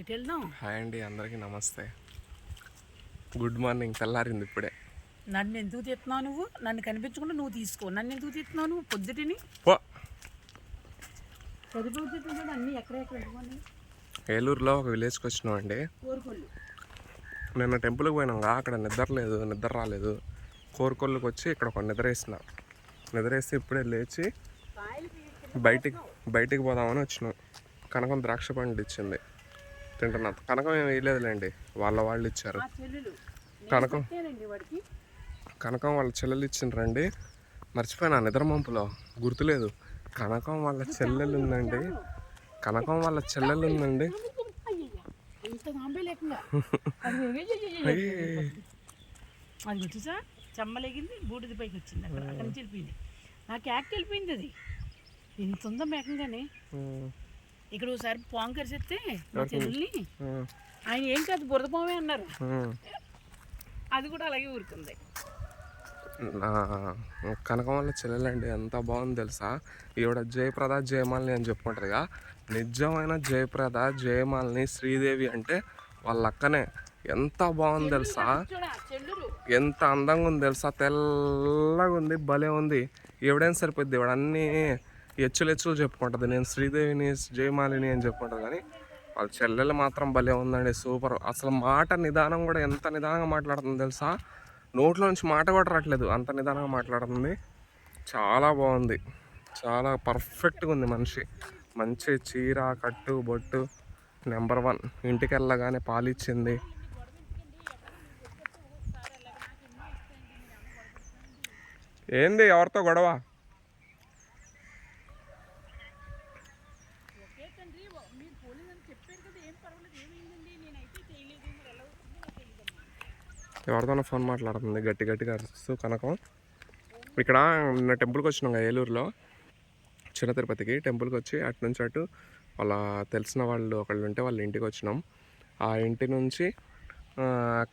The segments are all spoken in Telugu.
ఎటు వెళ్దాం. హాయ్ అండి అందరికీ నమస్తే. గుడ్ మార్నింగ్ తెల్లారింది ఇప్పుడే. నన్ను ఎందుకు తీస్తున్నావు నువ్వు? నన్ను కనిపించకుండా నువ్వు తీసుకో. నన్ను ఎందుకు తీస్తున్నావు నువ్వు? పొద్దుటిని? పో. అన్నీ ఏలూరులో ఒక విలేజ్కి వచ్చినాం అండి. కోరుకోళ్ళు నిన్న టెంపుల్కి పోయినాం అక్కడ నిద్ర లేదు నిద్ర రాలేదు. కోరుకొల్లుకి వచ్చి ఇక్కడ ఒక నిద్ర వేసిన. నిద్ర వేసి ఇప్పుడే లేచి బయటికి బయటికి పోదామని వచ్చినాం. కనకం ద్రాక్ష పండు ఇచ్చింది. తింటున్నా. కనకం ఏం వేయలేదులేండి. వాళ్ళ వాళ్ళు ఇచ్చారు. కనకం. కనకం వాళ్ళ చెల్లెలు ఇచ్చిండ్రండి మర్చిపోయినా నిద్ర మంపులో. గుర్తులేదు. కనకం వాళ్ళ చెల్లెలు ఉందండి. కనకం వాళ్ళ చెల్లెలు ఉందండి. అది చెమ్మలేగింది బూడిద పైకి వచ్చింది అక్కడ. అక్కడి నుంచి వెళ్ళిపోయింది. నాకు యాక్ట్ వెళ్ళిపోయింది అది. ఇంత ఉందా మేకంగానే? ఇక్కడ ఒకసారి పాము కరిసేస్తే మా చెల్లెల్ని ఆయన ఏం కాదు బురద పామే అన్నారు. అది కూడా అలాగే ఊరుకుంది. నా కనకం వాళ్ళ చెల్లెలండి ఎంత బాగుంది తెలుసా? ఈవిడ జయప్రద జయమాలిని అని చెప్పుకుంటారుగా నిజమైన జయప్రద జయమాలిని శ్రీదేవి అంటే వాళ్ళ అక్కనే. ఎంత బాగుంది తెలుసా? ఎంత అందంగా ఉంది తెలుసా? తెల్లగా ఉంది భలే ఉంది. ఎవడేం సరిపోద్ది? ఇవిడ అన్నీ హెచ్చులెచ్చులు ఎచ్చులు చెప్పుకుంటుంది. నేను శ్రీదేవిని జయమాలిని అని చెప్పుకుంటుంది కానీ వాళ్ళ చెల్లెలు మాత్రం భలే ఉందండి. సూపర్. అసలు మాట నిదానం కూడా ఎంత నిదానంగా మాట్లాడుతుంది తెలుసా? నోట్లో నుంచి మాట కూడా రావట్లేదు. అంత నిదానంగా మాట్లాడుతుంది. చాలా బాగుంది. చాలా పర్ఫెక్ట్గా ఉంది మనిషి. మంచి చీర కట్టు బొట్టు నెంబర్ వన్ ఇంటికి వెళ్ళగానే పాలిచ్చింది. ఏంది ఎవరితో గొడవ? ఎవరితోనో ఫోన్ మాట్లాడుతుంది గట్టి గట్టిగా అరుస్తూ కనకం. ఇక్కడ నిన్న టెంపుల్కి వచ్చినాం కదా ఏలూరులో. చిన్న తిరుపతికి టెంపుల్కి వచ్చి అటు నుంచి అటు వాళ్ళ తెలిసిన వాళ్ళు ఒకళ్ళు ఉంటే వాళ్ళ ఇంటికి వచ్చినాం. ఆ ఇంటి నుంచి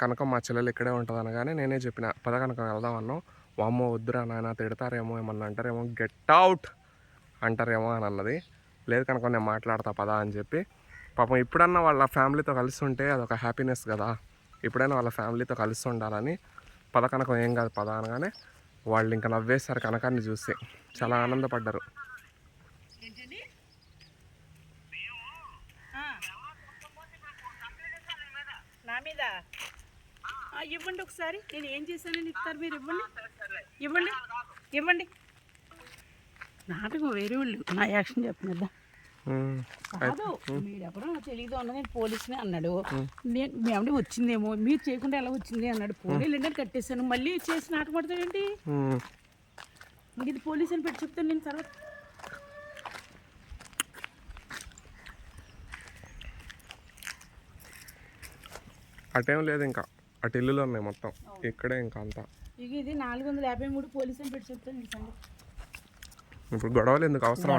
కనకం మా చెల్లెలు ఇక్కడే ఉంటుంది అనగానే నేనే చెప్పిన పద కనకం వెళ్దాం అన్నాం వామ్మో వద్దురా నాయన తిడతారేమో ఏమన్నా అంటారేమో గెట్ అవుట్ అంటారేమో అని అన్నది. లేదు కనుక నేను మాట్లాడతా పదా అని చెప్పి. పాపం ఇప్పుడన్నా వాళ్ళ ఫ్యామిలీతో కలిసి ఉంటే అదొక హ్యాపీనెస్ కదా. ఇప్పుడైనా వాళ్ళ ఫ్యామిలీతో కలిసి ఉండాలని పద కనకం ఏం కాదు పద అనగానే వాళ్ళు ఇంకా నవ్వేశారు కనకాన్ని చూసి. చాలా ఆనందపడ్డారు. నా మీద? ఇవ్వండి ఒకసారి. నేను ఏం చేశానని ఇస్తారు మీరు ఇవ్వండి. ఇవ్వండి. ఇవ్వండి. నాటకం వేరే వాళ్ళు. నా యాక్షన్ చెప్పినద్దా? కాదు మీరెవరో నాకు తెలియదు అన్న నేను పోలీసుని అన్నాడు. నేను మేమంటే వచ్చిందేమో మీరు చేయకుండా ఎలా వచ్చింది అన్నాడు. పోలీలు ఏంటంటే కట్టేశాను మళ్ళీ చేసి నాటకం పడతాడేంటి ఉమ్. ఇంక ఇది పోలీస్ అని పెట్టి చెప్తాను నేను తర్వాత. అటేం లేదు ఇంకా. అటు ఇల్లులో ఉన్నాయి మొత్తం. ఇక్కడే ఇంకా అంతా. ఇక ఇది నాలుగు వందల యాభై మూడు పోలీస్ అని పెట్టి చెప్తాను ఇప్పుడు గొడవలు ఎందుకు అవసరం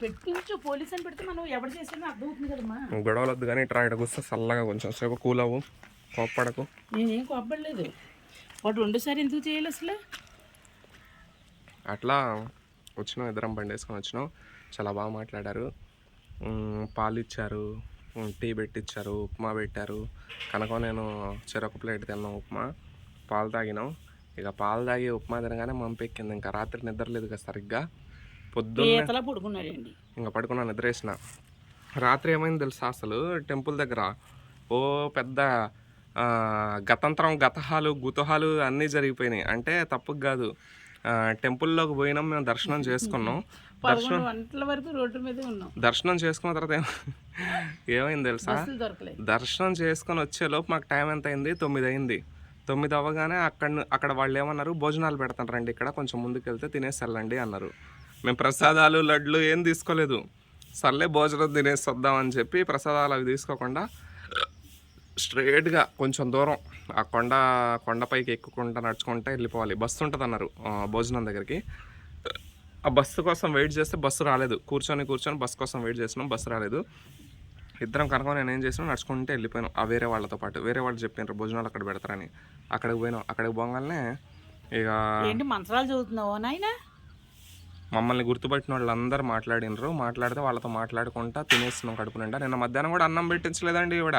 పెట్టించు పోలీస్ అని పెడితే మనం ఎవరు అర్థం అవుతుంది కదమ్మా. నువ్వు గొడవలు వద్దు కానీ ఇట్లా ఇక్కడ కూర్చో చల్లగా కొంచెం సేపు కూల్ అవ్వు కోప్పడకు. నేనేం కోప్పడలేదు. వాడు రెండోసారి ఎందుకు చేయాలి అసలు? అట్లా వచ్చినాం ఇద్దరం బండి వేసుకొని వచ్చినాం. చాలా బాగా మాట్లాడారు. పాలు ఇచ్చారు టీ పెట్టించారు ఉప్మా పెట్టారు. కనుక నేను చెరొక ప్లేట్ తిన్నాం ఉప్మా. పాలు తాగినాం. ఇక పాలు తాగి ఉప్మా తినగానే మంపెక్కింది ఇంకా రాత్రి నిద్ర లేదు కదా సరిగ్గా. పొద్దున్న పడుకున్నాడండి? ఇంకా పడుకున్నా నిద్రేసిన. రాత్రి ఏమైంది తెలుసా అసలు? టెంపుల్ దగ్గర ఓ పెద్ద గతంతరం గతహాలు గుతహాలు అన్నీ జరిగిపోయినాయి. అంటే తప్పుకు కాదు. టెంపుల్లోకి పోయినాం మేము దర్శనం చేసుకున్నాం. గంటల వరకు రోడ్డు మీదే ఉన్నాం. దర్శనం చేసుకున్న తర్వాత ఏమైంది తెలుసా? దర్శనం చేసుకొని వచ్చేలోపు మాకు టైం ఎంత అయింది? తొమ్మిది అయింది. తొమ్మిది అవ్వగానే అక్కడ అక్కడ వాళ్ళు ఏమన్నారు? భోజనాలు పెడతాను రండి ఇక్కడ కొంచెం ముందుకు వెళ్తే తినేసి వెళ్ళండి అన్నారు. మేము ప్రసాదాలు లడ్లు ఏం తీసుకోలేదు. సర్లే భోజనం తినేసి వద్దామని చెప్పి ప్రసాదాలు అవి తీసుకోకుండా స్ట్రేట్గా కొంచెం దూరం ఆ కొండ కొండపైకి ఎక్కుకుంటా నడుచుకుంటా వెళ్ళిపోవాలి. బస్సు ఉంటుంది అన్నారు భోజనం దగ్గరికి. ఆ బస్సు కోసం వెయిట్ చేస్తే బస్సు రాలేదు. కూర్చొని కూర్చొని బస్సు కోసం వెయిట్ చేసినాం బస్సు రాలేదు. ఇద్దరం కనుక నేను ఏం చేసినా నడుచుకుంటే వెళ్ళిపోయాను. ఆ వేరే వాళ్ళతో పాటు వేరే వాళ్ళు చెప్పినారు భోజనాలు అక్కడ పెడతారని. అక్కడికి పోయినాం. అక్కడికి పోగానే ఇక మంత్రాలు చదువుతున్నావు నాయనా? మమ్మల్ని గుర్తుపట్టిన వాళ్ళందరూ మాట్లాడినరు. మాట్లాడితే వాళ్ళతో మాట్లాడుకుంటా తినేస్తున్నాం కడుపు నిండా. నిన్న మధ్యాహ్నం కూడా అన్నం పెట్టించలేదండి ఈవిడ.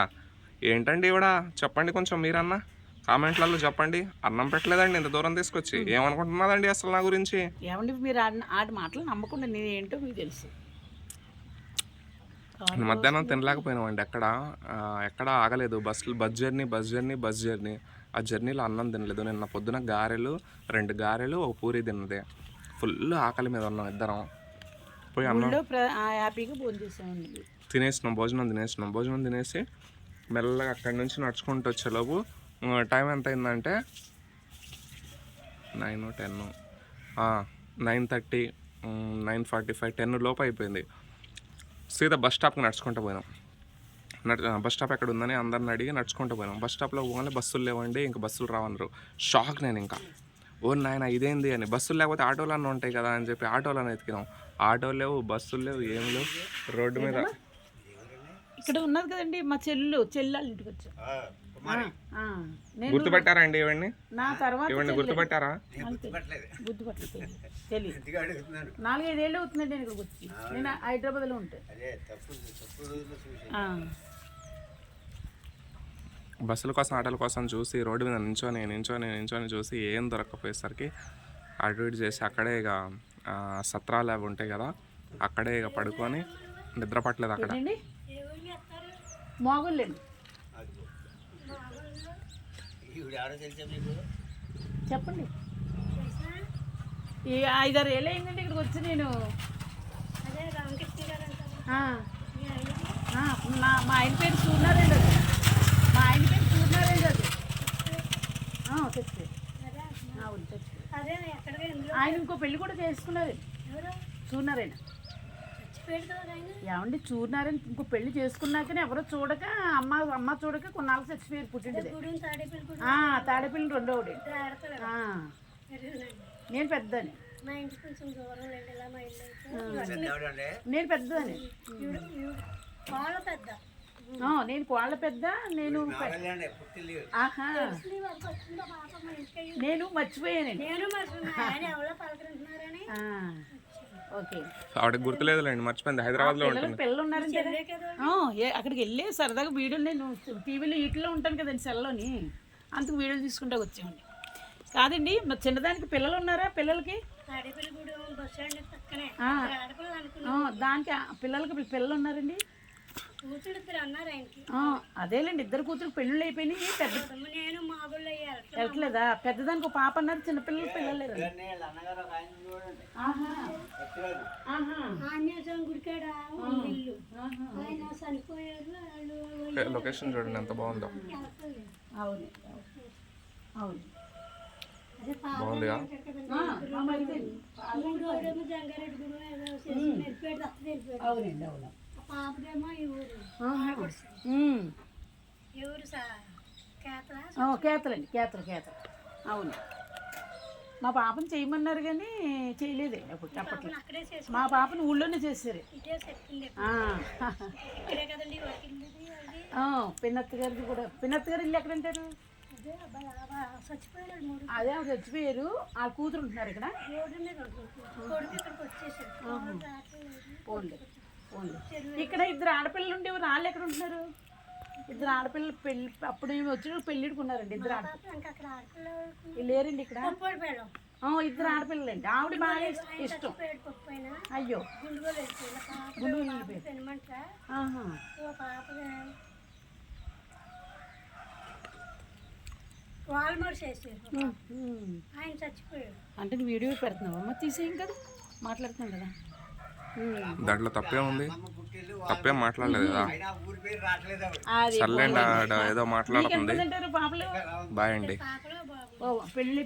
ఏంటండి ఈవిడ? చెప్పండి కొంచెం మీరన్నా. కామెంట్లలో చెప్పండి. అన్నం పెట్టలేదండి ఇంత దూరం తీసుకొచ్చి. ఏమనుకుంటున్నదండి అసలు నా గురించి? ఏమండి మీరు ఆడ మాటలు నమ్మకుండా నేను ఏంటో మీకు తెలుసు. మధ్యాహ్నం తినలేకపోయినామండి ఎక్కడ? ఎక్కడ ఆగలేదు. బస్సులు bus journey bus journey bus journey. ఆ జర్నీలో అన్నం తినలేదు. నిన్న పొద్దున గారెలు రెండు గారెలు ఒక పూరి తిన్నది. ఫుల్ ఆకలి మీద ఉన్నాం ఇద్దరం. పోయి అన్నం ఊళ్ళో ప్ర ఆ, హ్యాపీగా భోజనం చేసామండి తినేసినాం భోజనం తినేసినాం. భోజనం తినేసి మెల్లగా అక్కడి నుంచి నడుచుకుంటూ వచ్చేలోపు టైం ఎంత అయిందంటే nine ten nine thirty nine forty five ten లోపు అయిపోయింది. సీదా బస్ స్టాప్కి నడుచుకుంటూ పోయినాం. నడు బస్ స్టాప్ ఎక్కడ ఉందని అందరిని అడిగి నడుచుకుంటూ పోయినాం. బస్ స్టాప్లో పోగానే బస్సులు లేవండి ఇంకా బస్సులు రావన్నారు షాక్ నేను ఇంకా. ఓ నాయన ఇదేంది అని. బస్సులు లేకపోతే ఆటోలు అన్న ఉంటాయి కదా అని చెప్పి ఆటోలను ఎతికినాం. ఆటోలు లేవు బస్సులు లేవు ఏం లేవు. రోడ్డు మీద ఇక్కడ ఉన్నది కదండి మా చెల్లు చెల్లెళ్ళ ఇంటికి వచ్చాం. ఆ, ఆ. నేను గుర్తుపెట్టారా అండి ఇవన్నీ? నా తర్వాత ఇవన్నీ గుర్తుపెట్టారా? గుర్తుపట్టలేదు. తెలియదు నాలుగైదేళ్ళు అవుతుందండి నేను వచ్చి. నేను హైదరాబాద్లో ఉంటాను ఆ. బస్సుల కోసం ఆటోల కోసం చూసి రోడ్డు మీద నించొని నించొని నించొని చూసి ఏం దొరకకపోయేసరికి అటు ఇటు చేసి అక్కడే ఇక సత్రాలు అవి ఉంటాయి కదా అక్కడే ఇక పడుకొని నిద్ర పట్టలేదు అక్కడ. చెప్పండి. ఈ ఐదారు ఏళ్ళు అయిందండి ఇక్కడికి వచ్చి నేను ఆ. ఆ, నా మా ఆయన పేరు సూర్యారెడ్డి అది మా ఆయన పేరు సూర్యారెడ్డి అది ఆ, తెచ్చి అవును తెచ్చి అదే ఎక్కడికి ఎందులో ఆయన ఇంకో పెళ్ళి కూడా చేసుకున్నారు ఆయన? ఏమండి చూనారాయణ ఇంకో పెళ్ళి చేసుకున్నాకనే ఎవరో చూడక అమ్మ అమ్మ చూడక కొన్నాళ్ళు చచ్చిపోయారు పుట్టింటిది. గుడి తాడేపల్లి రెండో ఒకటి నేను పెద్దని. నేను పెద్దదని పెద్ద. నేను కోళ్ళ పెద్ద నేను మా. నేను మర్చిపోయానండి నేను. మరి మా ఆయన ఎవరో పలకరింటున్నారని ఆ, ఓకే. ఆవిడకి గుర్తులేదులేండి మర్చిపోయింది హైదరాబాద్లో ఉంటుంది పిల్లలు ఉన్నారంటే అక్కడికి వెళ్ళి సరదాగా వీడియోలు నేను టీవీలో వీటిలో ఉంటాను కదండి సెల్లోని. అందుకు వీడియోలు తీసుకుంటా వచ్చామండి కాదండి మరి చిన్నదానికి పిల్లలు ఉన్నారా పిల్లలకి? దానికి పిల్లలకి పిల్ల- పిల్లలు ఉన్నారండి? అదేలేండి ఇద్దరు కూతురు పెళ్ళిళ్ళు అయిపోయినాయి పెద్ద నేను వెళ్ళట్లేదా పెద్దదానికి ఒక పాప అన్నారు చిన్నపిల్లలు పిల్లలు లేరు. ఆహా. ఆహా. ఆంజనేయ స్వామి గుడికాడ ఇల్లు. ఆయన చనిపోయారు వాళ్ళు లొకేషన్ చూడండి ఎంత బాగుందో. అవును. అవును. అదే పాప బాగుందిగా? అవునండి అవును. ఆ పాపదేమో ఈ ఊరు కేతలండి కేతలు కేతలు. అవును. మా పాపని చేయమన్నారు కానీ చేయలేదే అప్పుడు చెప్పట్లేదు మా పాపని ఊళ్ళోనే చేశారు. ఆ, పిన్నత్త గారిది కూడా. పిన్నత్త గారు ఇల్లు ఎక్కడంటారు? అదే ఆవిడ చచ్చిపోయారు. ఆ కూతురు ఉంటున్నారు ఇక్కడ. రోడ్డు ఇక్కడ ఇద్దరు ఆడపిల్లలు ఉండేవారు వాళ్ళు ఎక్కడ ఉంటున్నారు? ఇద్దరు ఆడపిల్లలు పెళ్ళి అప్పుడు ఏమి వచ్చి పెళ్ళిడుకున్నారండి ఇద్దరు ఆడపిల్లలు లేరండి ఇక్కడ? ఇద్దరు ఆడపిల్లలండి. ఆవిడ బాగా ఇష్ట- అయ్యో. చచ్చిపోయాడు. అంటే వీడియో పెడుతున్నావు? అమ్మ తీసేయం కదా మాట్లాడుతున్నాం కదా. దాంట్లో తప్పే ఉంది? తప్పేం మాట్లాడలేదు కదా? అది సర్లేండి ఆడ ఏదో మాట్లాడుతుంది. బాయ్ అండి పాపలో? బాబు ఓ పెళ్ళి